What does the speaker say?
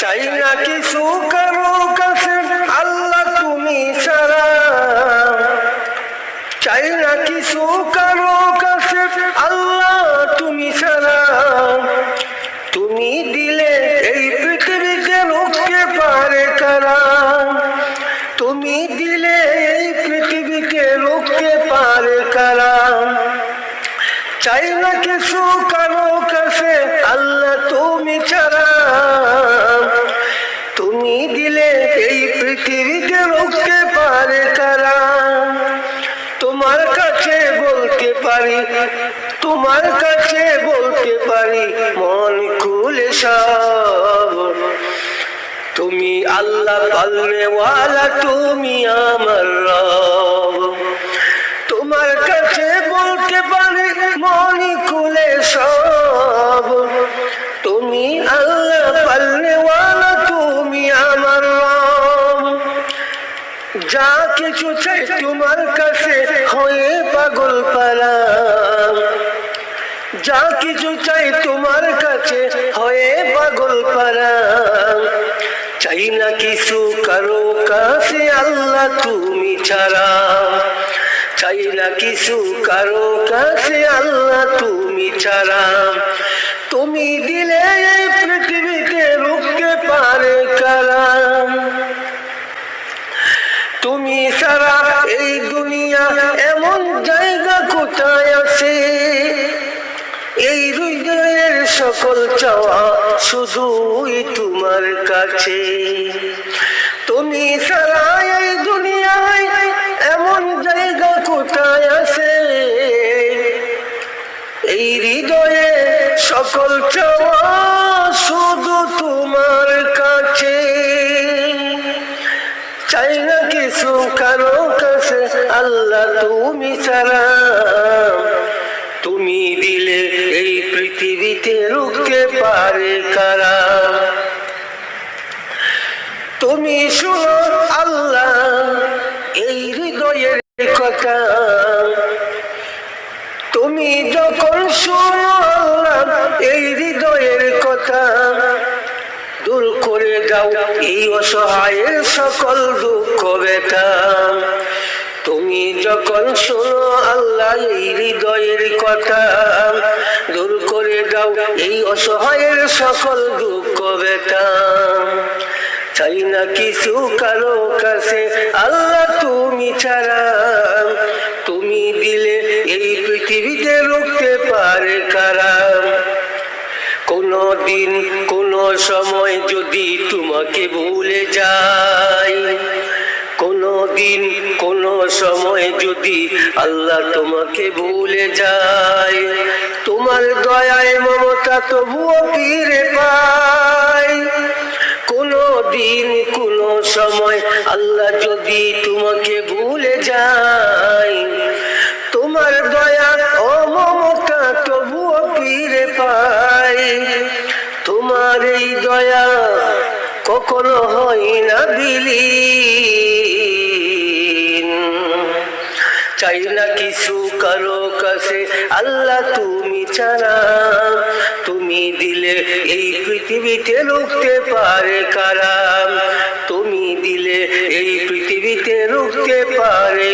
চাই না কিছু কারও কাছে আল্লাহ তুমি ছাড়া? চাই না কিছু কারও কাছে আল্লাহ তুমি ছাড়া? তুমি দিলে এই পৃথিবীতে রুখতে পারে কারা? তুমি দিলে এই পৃথিবীকে রুখতে পারে কারা? চাই না কিছু কারও কাছে আল্লাহ তুমি ছাড়া? বলতে পারি, তোমার কাছে বলতে পারি, মন খুলে সব। তুমি আল্লাহ পাল্লেওয়ালা তুমি আমার রব। তোমার কাছে বলতে পারি, মনি খুলে সব। তুমি আল্লাহ পাল্লেওয়ালা তুমি আমার রব। যা কিছু চাই তোমার কাছে পাগল পালা যা কিছু চাই তোমার কাছে হয়ে পাগল পারা। চাই না কিছু কারও কাছে আল্লাহ তুমি ছাড়া। চাই না কিছু কারও কাছে আল্লাহ তুমি ছাড়া। তুমি দিলে সকল চাওয়া শুধুই তোমার কাছে। তুমি সারা এই দুনিয়ায় এমন জায়গা কোথায় আছে? এই হৃদয়ে সকল চাওয়া শুধু তোমার কাছে। চাই না কিছু কারও কাছে, আল্লাহ তুমি ছাড়া। পৃথিবীতে রুখতে পারে কারা তুমি শুনো আল্লাহ, এই হৃদয়ের কথা। তুমি যখন শুনো আল্লাহ, এই হৃদয়ের কথা, দূর করে দাও এই অসহায়ের সকল দুঃখ ব্যথা যখন শোনো আল্লাহ হৃদয়ের কথা, দূর করে দাও এই অসহায়ের সকল দুঃখ, ব্যথা। চাই না কিছু কারও কাছে, আল্লাহ তুমি ছাড়া। তুমি দিলে এই পৃথিবীতে রুখতে পারে কারা? কোনো দিন কোনো সময় যদি তোমাকে ভুলে যাই কোনো দিন কোনো সময় যদি আল্লাহ তোমাকে ভুলে যায়, তোমার দয়ায় মমতা তবুও ফিরে পাই কোনো দিন কোনো সময় আল্লাহ যদি তোমাকে ভুলে যায়, তোমার দয়া ও মমতা তবুও ফিরে পাই তোমার এই দয়া কখনো হয় না বিলীন চাইলা কিছু কারও কাছে। আল্লাহ, তুমি চারা তুমি দিলে এই পৃথিবীতে রুখতে পারে কারা? তুমি দিলে এই পৃথিবীতে রুখতে পারে